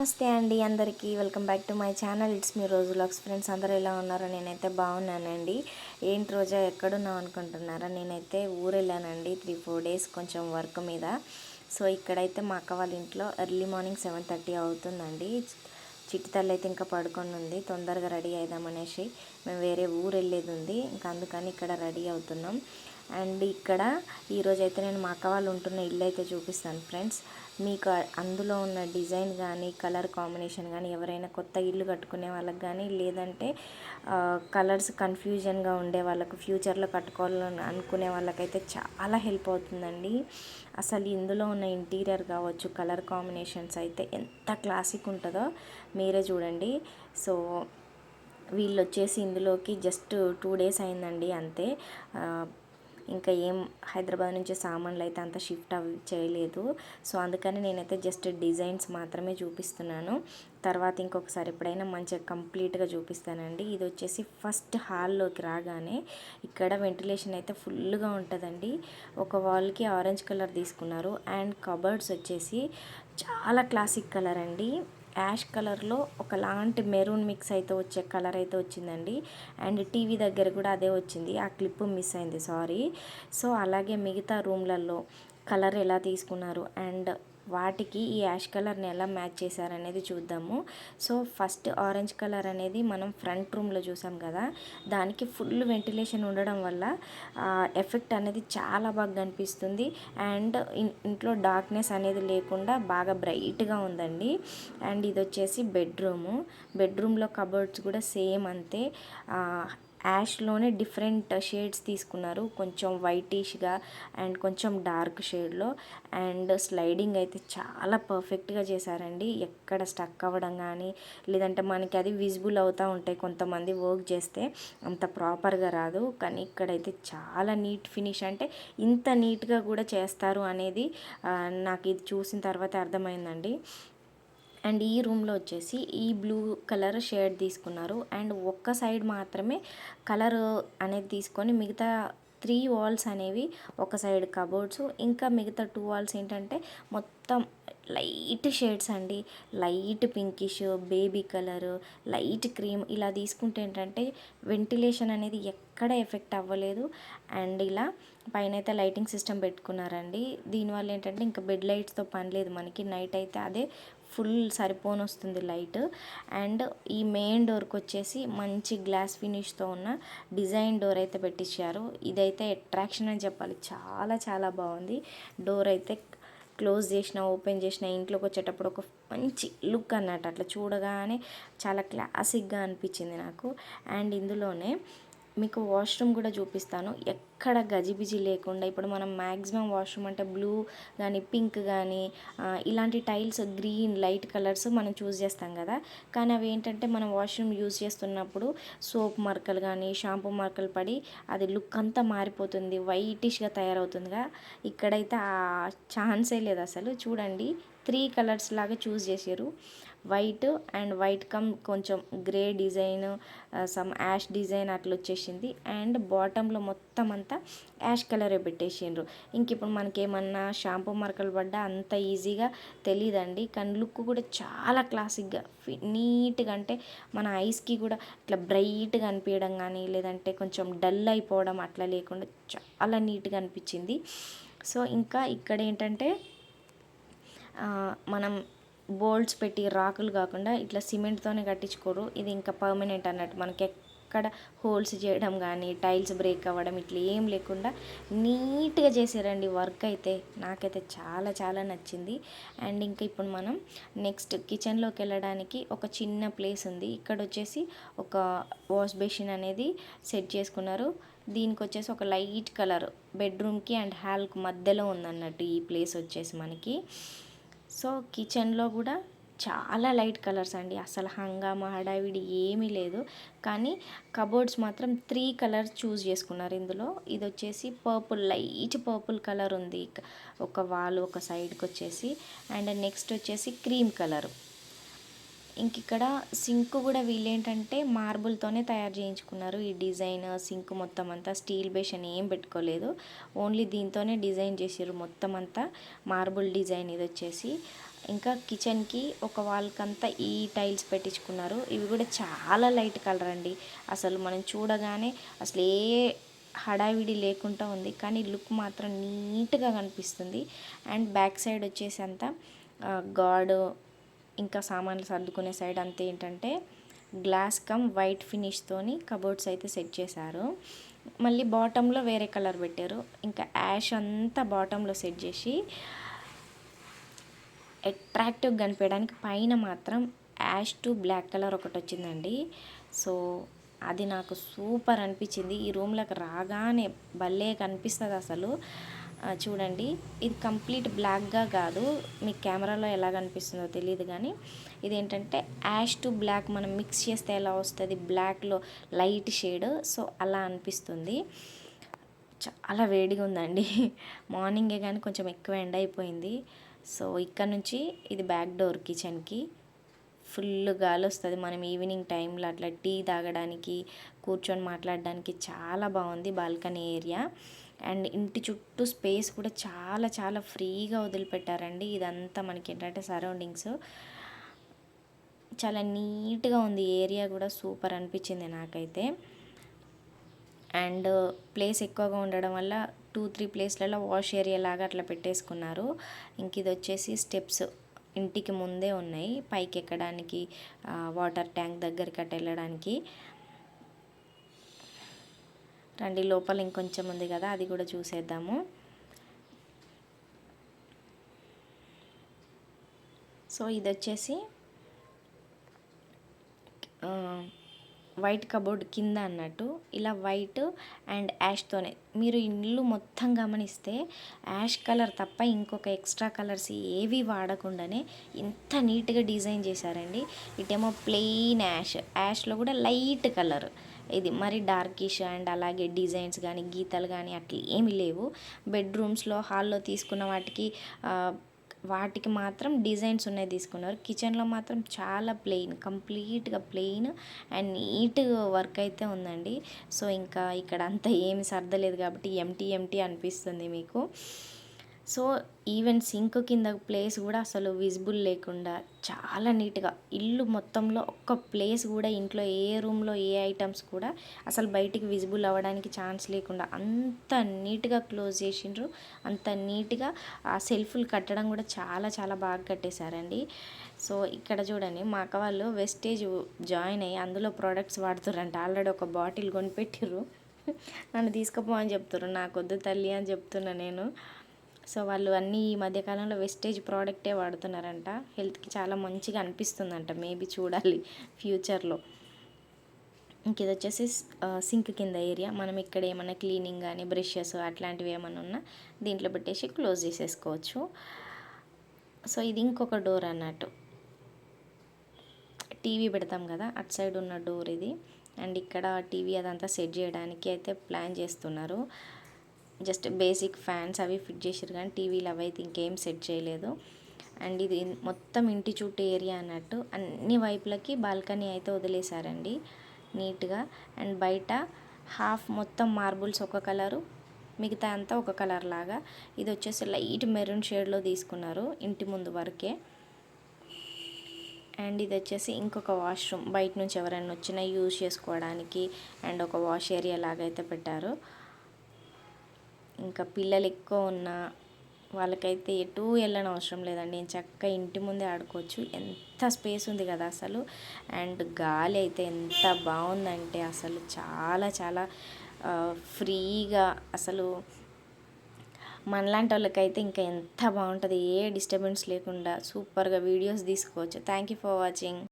నమస్తే అండి అందరికీ. Welcome back to my channel. It's మీ రోజు లాక్స్ ఫ్రెండ్స్ అందరూ ఎలా ఉన్నారో నేనైతే బాగున్నానండి. ఏంటి రోజా ఎక్కడున్నావు అనుకుంటున్నారా? నేనైతే ఊరు వెళ్ళానండి త్రీ ఫోర్ డేస్ కొంచెం వర్క్ మీద. సో ఇక్కడైతే మా అక్క వాళ్ళ ఇంట్లో ఎర్లీ మార్నింగ్ సెవెన్ థర్టీ అవుతుందండి. చిట్టితల్లి అయితే ఇంకా పడుకొని ఉంది. తొందరగా రెడీ అవుదామనేసి మేము వేరే ఊరు వెళ్ళేది ఉంది. ఇంకా అందుకని ఇక్కడ రెడీ అవుతున్నాం. అండ్ ఇక్కడ ఈరోజు అయితే నేను మా అక్క వాళ్ళు ఉంటున్న ఇల్లు అయితే చూపిస్తాను ఫ్రెండ్స్. మీకు అందులో ఉన్న డిజైన్ కానీ కలర్ కాంబినేషన్ కానీ ఎవరైనా కొత్త ఇల్లు కట్టుకునే వాళ్ళకి కానీ లేదంటే కలర్స్ కన్ఫ్యూజన్గా ఉండే వాళ్ళకు ఫ్యూచర్లో కట్టుకోవాలని అనుకునే వాళ్ళకైతే చాలా హెల్ప్ అవుతుందండి. అసలు ఇందులో ఉన్న ఇంటీరియర్ కావచ్చు కలర్ కాంబినేషన్స్ అయితే ఎంత క్లాసిక్ ఉంటుందో మీరే చూడండి. సో వీళ్ళు వచ్చేసి ఇందులోకి జస్ట్ టూ డేస్ అయిందండి అంతే. ఇంకా ఏం హైదరాబాద్ నుంచి సామాన్లు అయితే అంత షిఫ్ట్ అవి చేయలేదు. సో అందుకని నేనైతే జస్ట్ డిజైన్స్ మాత్రమే చూపిస్తున్నాను. తర్వాత ఇంకొకసారి ఎప్పుడైనా మంచిగా కంప్లీట్గా చూపిస్తానండి. ఇది వచ్చేసి ఫస్ట్ హాల్లోకి రాగానే ఇక్కడ వెంటిలేషన్ అయితే ఫుల్గా ఉంటుందండి. ఒక వాల్కి ఆరెంజ్ కలర్ తీసుకున్నారు. అండ్ కబర్డ్స్ వచ్చేసి చాలా క్లాసిక్ కలర్ అండి. యాష్ కలర్లో ఒకలాంటి మెరూన్ మిక్స్ అయితే వచ్చే కలర్ అయితే వచ్చిందండి. అండ్ టీవీ దగ్గర కూడా అదే వచ్చింది. ఆ క్లిప్ మిస్ అయింది. సారీ. సో అలాగే మిగతా రూమ్లలో కలర్ ఎలా తీసుకున్నారు? అండ్ వాటికి ఈ యాష్ కలర్ని ఎలా మ్యాచ్ చేశారనేది చూద్దాము. సో ఫస్ట్ ఆరెంజ్ కలర్ అనేది మనం ఫ్రంట్ రూమ్లో చూసాం కదా దానికి ఫుల్ వెంటిలేషన్ ఉండడం వల్ల ఎఫెక్ట్ అనేది చాలా బాగా కనిపిస్తుంది. అండ్ ఇంట్లో డార్క్నెస్ అనేది లేకుండా బాగా బ్రైట్గా ఉందండి. అండ్ ఇది వచ్చేసి బెడ్రూము. బెడ్రూమ్లో కబోర్డ్స్ కూడా సేమ్ అంతే. యాష్లోనే డిఫరెంట్ షేడ్స్ తీసుకున్నారు. కొంచెం వైటిష్గా అండ్ కొంచెం డార్క్ షేడ్లో. అండ్ స్లైడింగ్ అయితే చాలా పర్ఫెక్ట్గా చేశారండి. ఎక్కడ స్టక్ అవ్వడం కానీ లేదంటే మనకి అది విజిబుల్ అవుతూ ఉంటాయి కొంతమంది వర్క్ చేస్తే అంత ప్రాపర్గా రాదు. కానీ ఇక్కడైతే చాలా నీట్ ఫినిష్ అంటే ఇంత నీట్గా కూడా చేస్తారు అనేది నాకు ఇది చూసిన తర్వాత అర్థమైందండి. అండ్ ఈ రూమ్లో వచ్చేసి ఈ బ్లూ కలర్ షేడ్ తీసుకున్నారు. అండ్ ఒక్క సైడ్ మాత్రమే కలర్ అనేది తీసుకొని మిగతా త్రీ వాల్స్ అనేవి ఒక సైడ్ కబోర్డ్స్ ఇంకా మిగతా టూ వాల్స్ ఏంటంటే మొత్తం లైట్ షేడ్స్ అండి. Light pinkish baby colour light cream ఇలా తీసుకుంటే ఏంటంటే వెంటిలేషన్ అనేది ఎక్కడ ఎఫెక్ట్ అవ్వలేదు. అండ్ ఇలా పైన అయితే లైటింగ్ సిస్టమ్ పెట్టుకున్నారండి. దీనివల్ల ఏంటంటే ఇంకా బెడ్ లైట్స్తో పని లేదు మనకి. నైట్ అయితే అదే ఫుల్ సరిపోని వస్తుంది లైట్. అండ్ ఈ మెయిన్ డోర్కి వచ్చేసి మంచి గ్లాస్ ఫినిష్తో ఉన్న డిజైన్ డోర్ అయితే పెట్టించారు ఇదైతే అట్రాక్షన్ అని చెప్పాలి. చాలా చాలా బాగుంది డోర్ అయితే క్లోజ్ చేసిన ఓపెన్ చేసిన ఇంట్లోకి వచ్చేటప్పుడు ఒక మంచి లుక్ అన్నట్టు. అట్లా చూడగానే చాలా క్లాసిక్గా అనిపించింది నాకు. అండ్ ఇందులోనే మీకు వాష్రూమ్ కూడా చూపిస్తాను. ఎక్కడ గజిబిజి లేకుండా ఇప్పుడు మనం మ్యాక్సిమం వాష్రూమ్ అంటే బ్లూ కానీ పింక్ కానీ ఇలాంటి టైల్స్ గ్రీన్ లైట్ కలర్స్ మనం చూస్ చేస్తాం కదా. కానీ అవి ఏంటంటే మనం వాష్రూమ్ యూజ్ చేస్తున్నప్పుడు సోప్ మరకలు కానీ షాంపూ మరకలు పడి అది లుక్ అంతా మారిపోతుంది వైటిష్గా తయారవుతుందిగా. ఇక్కడైతే ఆ ఛాన్సే లేదు అసలు. చూడండి త్రీ కలర్స్ లాగా చూస్ చేసారు వైట్ అండ్ వైట్ కమ్ కొంచెం grey design some ash design అట్లా వచ్చేసింది. అండ్ బాటంలో మొత్తం మొత్తం అంతా యాష్ కలరే పెట్టేసిండ్రు. ఇంక ఇప్పుడు మనకేమన్నా షాంపూ మరకలు పడ్డా అంత ఈజీగా తెలియదండి కానీ లుక్ కూడా చాలా క్లాసిక్గా నీట్గా అంటే మన ఐస్కి కూడా ఇట్లా బ్రైట్గా అనిపించడం కానీ లేదంటే కొంచెం డల్ అయిపోవడం అట్లా లేకుండా చాలా నీట్గా అనిపించింది. సో ఇంకా ఇక్కడ ఏంటంటే మనం బోల్డ్స్ పెట్టి రాకులు కాకుండా ఇట్లా సిమెంట్తోనే కట్టించుకోరు. ఇది ఇంకా పర్మనెంట్ అన్నట్టు మనకి ఎక్కడ హోల్స్ చేయడం కానీ టైల్స్ బ్రేక్ అవ్వడం ఇట్లా ఏం లేకుండా నీట్గా చేసారండి వర్క్ అయితే. నాకైతే చాలా చాలా నచ్చింది. అండ్ ఇంకా ఇప్పుడు మనం నెక్స్ట్ కిచెన్లోకి వెళ్ళడానికి ఒక చిన్న ప్లేస్ ఉంది. ఇక్కడ వచ్చేసి ఒక వాష్ బేసిన్ అనేది సెట్ చేసుకున్నారు. దీనికి వచ్చేసి ఒక లైట్ కలర్ బెడ్రూమ్కి అండ్ హాల్కి మధ్యలో ఉందన్నట్టు ఈ ప్లేస్ వచ్చేసి మనకి. సో కిచెన్లో కూడా చాలా లైట్ కలర్స్ అండి. అసలు హంగామా హడావిడి ఏమీ లేదు. కానీ కబోర్డ్స్ మాత్రం త్రీ కలర్స్ చూస్ చేసుకున్నారు ఇందులో. ఇది వచ్చేసి పర్పుల్ లైట్ పర్పుల్ కలర్ ఉంది. ఒక వాల్ ఒక సైడ్కి వచ్చేసి. అండ్ నెక్స్ట్ వచ్చేసి క్రీమ్ కలర్. ఇంక ఇక్కడ సింక్ కూడా వీళ్ళేంటంటే మార్బుల్తోనే తయారు చేయించుకున్నారు. ఈ డిజైన్ సింక్ మొత్తం అంతా స్టీల్ బేస్ అని ఏం పెట్టుకోలేదు. ఓన్లీ దీంతోనే డిజైన్ చేసారు మొత్తం అంతా మార్బుల్ డిజైన్ ఇది వచ్చేసి. ఇంకా కిచెన్కి ఒక వాళ్ళకంతా ఈ టైల్స్ పెట్టించుకున్నారు. ఇవి కూడా చాలా లైట్ కలర్ అండి. అసలు మనం చూడగానే అసలు ఏ హడావిడి లేకుండా ఉంది. కానీ లుక్ మాత్రం నీట్గా కనిపిస్తుంది. అండ్ బ్యాక్ సైడ్ వచ్చేసి అంతా గాడ్ ఇంకా సామాన్లు సర్దుకునే సైడ్ అంతా ఏంటంటే గ్లాస్ కమ్ వైట్ ఫినిష్తోని కబోర్డ్స్ అయితే సెట్ చేశారు. మళ్ళీ బాటంలో వేరే కలర్ పెట్టారు. ఇంకా యాష్ అంతా బాటంలో సెట్ చేసి అట్రాక్టివ్ కనిపించడానికి పైన మాత్రం యాష్ టు బ్లాక్ కలర్ ఒకటి వచ్చిందండి. సో అది నాకు సూపర్ అనిపించింది. ఈ రూమ్లోకి రాగానే భలే కనిపిస్తుంది అసలు. చూడండి. ఇది కంప్లీట్ బ్లాక్గా కాదు. మీ కెమెరాలో ఎలా కనిపిస్తుందో తెలియదు కానీ ఇదేంటంటే యాష్ టు బ్లాక్ మనం మిక్స్ చేస్తే ఎలా వస్తుంది? బ్లాక్లో లైట్ షేడ్. సో అలా అనిపిస్తుంది. చాలా వేడిగా ఉందండి. మార్నింగే కానీ కొంచెం ఎక్కువ ఎండ్ అయిపోయింది. సో ఇక్కడ నుంచి ఇది బ్యాక్ డోర్ కిచెన్కి. ఫుల్ గాలి వస్తుంది. మనం ఈవినింగ్ టైంలో అట్లా టీ తాగడానికి కూర్చొని మాట్లాడడానికి చాలా బాగుంది బాల్కనీ ఏరియా. అండ్ ఇంటి చుట్టూ స్పేస్ కూడా చాలా చాలా ఫ్రీగా వదిలిపెట్టారండి. ఇదంతా మనకి ఏంటంటే సరౌండింగ్స్. చాలా నీట్గా ఉంది. ఏరియా కూడా సూపర్ అనిపించింది నాకైతే. అండ్ ప్లేస్ ఎక్కువగా ఉండడం వల్ల టూ త్రీ ప్లేస్లలో వాష్ ఏరియా లాగా అట్లా పెట్టేసుకున్నారు. ఇంక ఇది వచ్చేసి స్టెప్స్ ఇంటికి ముందే ఉన్నాయి. పైకి ఎక్కడానికి వాటర్ ట్యాంక్ దగ్గరికి అట్ట వెళ్ళడానికి. రండి లోపల ఇంకొంచెం ఉంది కదా అది కూడా చూసేద్దాము. సో ఇది వచ్చేసి వైట్ కబోర్డ్ కింద అన్నట్టు ఇలా వైట్ అండ్ యాష్తోనే మీరు ఇల్లు మొత్తం గమనిస్తే యాష్ కలర్ తప్ప ఇంకొక ఎక్స్ట్రా కలర్స్ ఏవి వాడకుండానే ఇంత నీట్గా డిజైన్ చేశారండి. ఇటేమో ప్లెయిన్ యాష్. యాష్లో కూడా లైట్ కలర్. ఇది మరి డార్కిష్ అండ్ అలాగే డిజైన్స్ కానీ గీతలు కానీ అట్లా ఏమి లేవు. బెడ్రూమ్స్లో హాల్లో తీసుకున్న వాటికి వాటికి మాత్రం డిజైన్స్ ఉన్నాయి తీసుకున్నారు. కిచెన్లో మాత్రం చాలా ప్లెయిన్ కంప్లీట్గా ప్లెయిన్ అండ్ నీట్ వర్క్ అయితే ఉందండి. సో ఇంకా ఇక్కడ అంతా ఏమి సర్దలేదు కాబట్టి ఎంటీ ఎంటీ అనిపిస్తుంది మీకు. సో ఈవెన్ సింక్ కింద ప్లేస్ కూడా అసలు విజిబుల్ లేకుండా చాలా నీట్గా ఇల్లు మొత్తంలో ఒక్క ప్లేస్ కూడా ఇంట్లో ఏ రూమ్లో ఏ ఐటమ్స్ కూడా అసలు బయటికి విజిబుల్ అవ్వడానికి ఛాన్స్ లేకుండా అంత నీట్గా క్లోజ్ చేసిండ్రు. అంత నీట్గా ఆ సెల్ఫ్లు కట్టడం కూడా చాలా చాలా బాగా కట్టేశారండి. సో ఇక్కడ చూడండి మా అక్క వాళ్ళు వెస్టేజ్ జాయిన్ అయ్యి అందులో ప్రోడక్ట్స్ వాడుతురంట ఆల్రెడీ ఒక బాటిల్ కొనిపెట్టిర్రు. నన్ను తీసుకుపో అని చెప్తున్నారు నాకు వద్దు తల్లి అని చెప్తున్నా నేను. సో వాళ్ళు అన్నీ ఈ మధ్యకాలంలో వెస్టేజ్ ప్రోడక్టే వాడుతున్నారంట. హెల్త్కి చాలా మంచిగా అనిపిస్తుందంట మేబీ చూడాలి ఫ్యూచర్లో ఇంక ఇది వచ్చేసి సింక్ కింద ఏరియా మనం ఇక్కడ ఏమైనా క్లీనింగ్ కానీ బ్రషెస్ అట్లాంటివి ఏమైనా ఉన్నా దీంట్లో పెట్టేసి క్లోజ్ చేసేసుకోవచ్చు. సో ఇది ఇంకొక డోర్ అన్నట్టు. టీవీ పెడతాం కదా అటు సైడ్ ఉన్న డోర్ ఇది. అండ్ ఇక్కడ టీవీ అదంతా సెట్ చేయడానికి అయితే ప్లాన్ చేస్తున్నారు. జస్ట్ బేసిక్ ఫ్యాన్స్ అవి ఫిట్ చేసారు కానీ టీవీలు అవి అయితే ఇంకేం సెట్ చేయలేదు. అండ్ ఇది మొత్తం ఇంటి చుట్టూ ఏరియా అన్నట్టు అన్ని వైపులకి బాల్కనీ అయితే వదిలేశారండి నీట్గా. అండ్ బయట హాఫ్ మొత్తం మార్బుల్స్ ఒక కలరు మిగతా అంతా ఒక కలర్ లాగా. ఇది వచ్చేసి లైట్ మెరూన్ షేడ్లో తీసుకున్నారు ఇంటి ముందు వరకే. అండ్ ఇది వచ్చేసి ఇంకొక వాష్రూమ్ బయట నుంచి ఎవరైనా వచ్చినా యూజ్ చేసుకోవడానికి అండ్ ఒక వాష్ ఏరియా లాగా అయితే పెట్టారు. ఇంకా పిల్లలు ఎక్కువ ఉన్నా వాళ్ళకైతే ఎటు వెళ్ళని అవసరం లేదండి. నేను చక్కగా ఇంటి ముందే ఆడుకోవచ్చు. ఎంత స్పేస్ ఉంది కదా అసలు. అండ్ గాలి అయితే ఎంత బాగుందంటే అసలు చాలా చాలా ఫ్రీగా అసలు మనలాంటి వాళ్ళకైతే ఇంకా ఎంత బాగుంటుంది. ఏ డిస్టర్బెన్స్ లేకుండా సూపర్గా వీడియోస్ తీసుకోవచ్చు. Thank you for watching